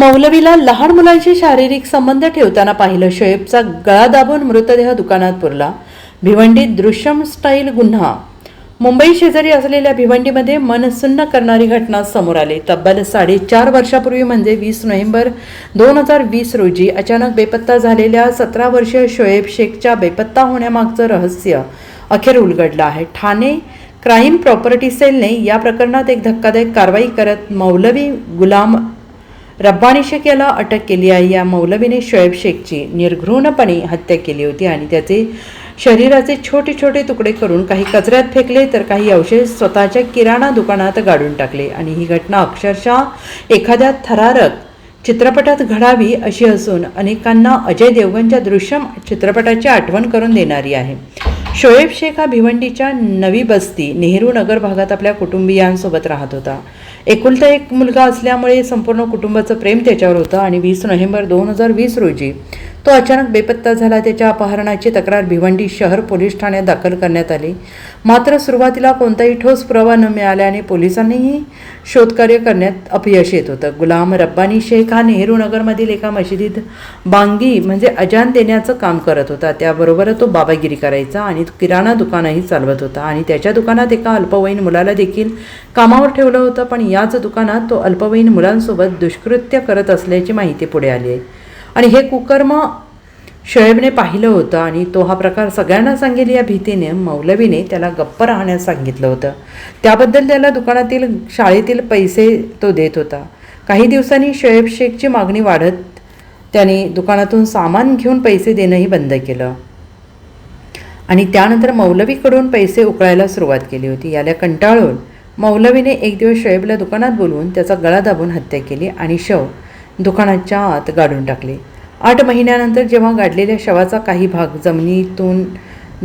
मौलवीला लहान मुलांशी शारीरिक संबंध ठेवताना पाहिलं शोएबचा गळा दाबून मृतदेह दुकानात पुरला. भिवंडीत दृश्यम स्टाईल गुन्हा. मुंबई शेजारी असलेल्या भिवंडीमध्ये मनसुन्न करणारी घटना समोर आली. तब्बल साडेचार वर्षापूर्वी म्हणजे वीस नोव्हेंबर दोन हजार वीस रोजी अचानक बेपत्ता झालेल्या सतरा वर्षीय शोएब शेखच्या बेपत्ता होण्यामागचं रहस्य अखेर उलगडलं आहे. ठाणे क्राईम प्रॉपर्टी सेलने या प्रकरणात एक धक्कादायक कारवाई करत मौलवी गुलाम रब्बानी शेख याला अटक केली आहे. या मौलवीने शोएब शेखची निर्घृणपणे हत्या केली होती आणि त्याचे शरीराचे छोटे छोटे तुकडे करून काही कचऱ्यात फेकले तर काही अवशेष स्वतःच्या किराणा दुकानात गाडून टाकले. आणि ही घटना अक्षरशः एखाद्या थरारक चित्रपटात घडावी अशी असून अनेकांना अजय देवगणच्या दृश्यम चित्रपटाची आठवण करून देणारी आहे. शोएब शेख हा भिवंडीच्या नवी बस्ती नेहरू नगर भागात आपल्या कुटुंबियांसोबत राहत होता. एकुलता एक मुलगा असल्यामुळे संपूर्ण कुटुंबाचं प्रेम त्याच्यावर होतं आणि वीस नोव्हेंबर दोन हजार वीस रोजी तो अचानक बेपत्ता झाला. त्याच्या अपहरणाची तक्रार भिवंडी शहर पोलीस ठाण्यात दाखल करण्यात आली. मात्र सुरुवातीला कोणताही ठोस पुरावा न मिळाल्याने पोलिसांनीही शोधकार्य करण्यात अपयश येत होतं. गुलाम रब्बानी शेख हा नेहरू नगरमधील एका मशिदीत बांगी म्हणजे अजान देण्याचं काम करत होता. त्याबरोबर तो बाबागिरी करायचा आणि किराणा दुकानही चालवत होता आणि त्याच्या दुकानात एका अल्पवयीन मुलाला देखील कामावर ठेवलं होतं. पण याच दुकानात तो अल्पवयीन मुलांसोबत दुष्कृत्य करत असल्याची माहिती पुढे आली आहे. आणि हे कुकर्म शोएबने पाहिलं होतं आणि तो हा प्रकार सगळ्यांना सांगेल या भीतीने मौलवीने त्याला गप्प राहण्यास सांगितलं होतं. त्याबद्दल त्याला दुकानातील शाळेतील पैसे तो देत होता. काही दिवसांनी शोएब शेखची मागणी वाढत त्याने दुकानातून सामान घेऊन पैसे देणंही बंद केलं. आणि त्यानंतर मौलवीकडून पैसे उकळायला सुरुवात केली होती. याला कंटाळून मौलवीने एक दिवस शोएबला दुकानात बोलवून त्याचा गळा दाबून हत्या केली आणि शव दुकानाच्या आत गाडून टाकले. आठ महिन्यानंतर जेव्हा गाडलेल्या शवाचा काही भाग जमिनीतून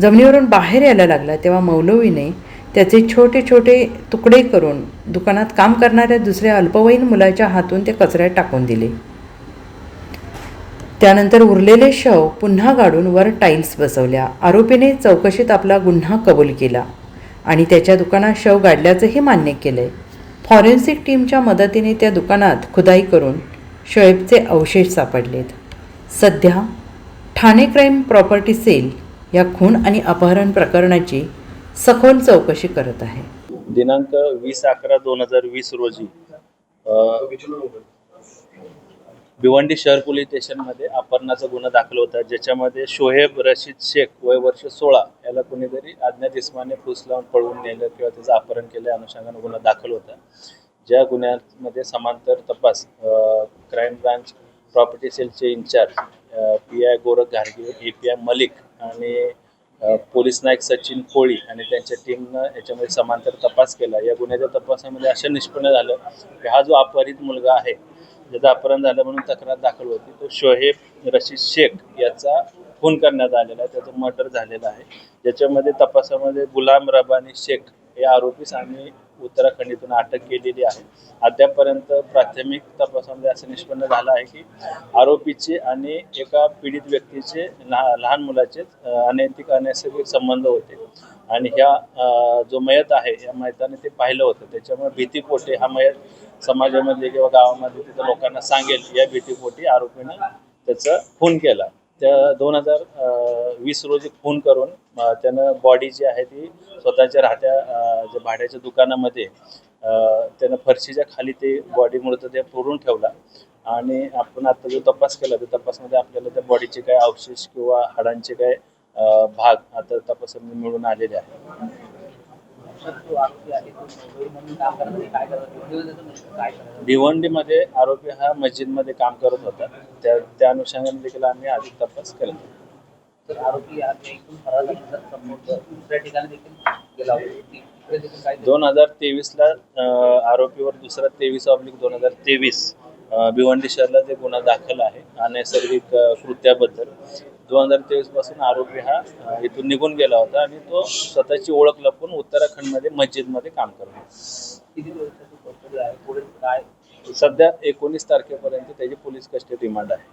जमिनीवरून बाहेर यायला लागला तेव्हा मौलवीने त्याचे छोटे छोटे तुकडे करून दुकानात काम करणाऱ्या दुसऱ्या अल्पवयीन मुलाच्या हातून ते कचऱ्यात टाकून दिले. त्यानंतर उरलेले शव पुन्हा गाडून वर टाईल्स बसवल्या. आरोपीने चौकशीत आपला गुन्हा कबूल केला आणि त्याच्या दुकानात शव गाडल्याचंही मान्य केलंय. फॉरेन्सिक टीमच्या मदतीने त्या दुकानात खुदाई करून शोएबचे अवशेष सापडलेत. सध्या ठाणे क्राईम प्रॉपर्टी सेल या खून आणि अपहरण प्रकरणाची सखोल चौकशी करत आहे. दिनांक वीस अकरा दोन हजार वीस रोजी भिवंडी शहर पोलीस स्टेशनमध्ये अपहरणाचा गुन्हा दाखल होता ज्याच्यामध्ये शोहेब रशीद शेख वय वर्ष सोळा याला कोणीतरी अज्ञात इस्माने फुस लावून पळवून नेलं किंवा त्याचं अपहरण केलं या अनुषंगानं गुन्हा दाखल होता. ज्या गुन्ह्यामध्ये समांतर तपास क्राईम ब्रांच प्रॉपर्टी सेलचे इन्चार्ज पी आय गोरख घारगे ए पी आय मलिक आणि पोलीस नायक सचिन कोळी आणि त्यांच्या टीमनं याच्यामध्ये समांतर तपास केला. या गुन्ह्याच्या तपासामध्ये असं निष्पन्न झालं की हा जो अपहरित मुलगा आहे ज्याचं अपहरण झालं म्हणून तक्रार दाखल होती तो शोहेब रशीद शेख याचा खून करण्यात आलेला आहे त्याचं मर्डर झालेलं आहे. ज्याच्यामध्ये तपासामध्ये गुलाम रबानी शेख या आरोपीस आम्ही उत्तराखंडीतून अटक केलेली आहे. अद्यापर्यंत प्राथमिक तपासामध्ये असं निष्पन्न झालं आहे की आरोपीचे आणि एका पीडित व्यक्तीचे लहान मुलाचे अनैतिक अनैसर्गिक संबंध होते. आणि ह्या जो मयत आहे या मयताने ते पाहिलं होतं. त्याच्यामुळे भीतीपोटे हा मयत समाजामध्ये किंवा गावामध्ये तिथं लोकांना सांगेल या भीतीपोटी आरोपीनं त्याचा खून केला. त्या दोन हजार वीस रोजी खून करून त्यानं बॉडी जी आहे ती स्वतःच्या राहत्या ज्या जे भाड्याच्या दुकानामध्ये त्यानं फरशीच्या खाली ते बॉडी मृतदेह पुरून ठेवला. आणि आपण आता जो तपास केला त्या तपासमध्ये आपल्याला त्या बॉडीचे काय अवशेष किंवा हाडांचे काय भाग आता तपासामध्ये मिळून आलेले आहे भिवंडीमध्ये आरोपी हा मस्जिदमध्ये काम करत होता. त्या त्या अनुषंगाने देखील आम्ही अधिक तपास केला. तर आरोपी आज एकूण फरार झाल्यानंतर संबंध दुसऱ्या ठिकाणी देखील गेला होता. दोन हजार तेवीसला आरोपीवर दुसरा तेवीस ऑब्लिक दोन हजार तेवीस भिवंडी शहराला जे गुन्हा दाखल आहे अनैसर्गिक कृत्याबद्दल. दोन हजार तेवीसपासून आरोपी हा इथून निघून गेला होता आणि तो स्वतःची ओळख लपून उत्तराखंडमध्ये मस्जिदमध्ये काम करत सध्या एकोणीस तारखेपर्यंत त्याची पोलीस कस्टडी रिमांड आहे.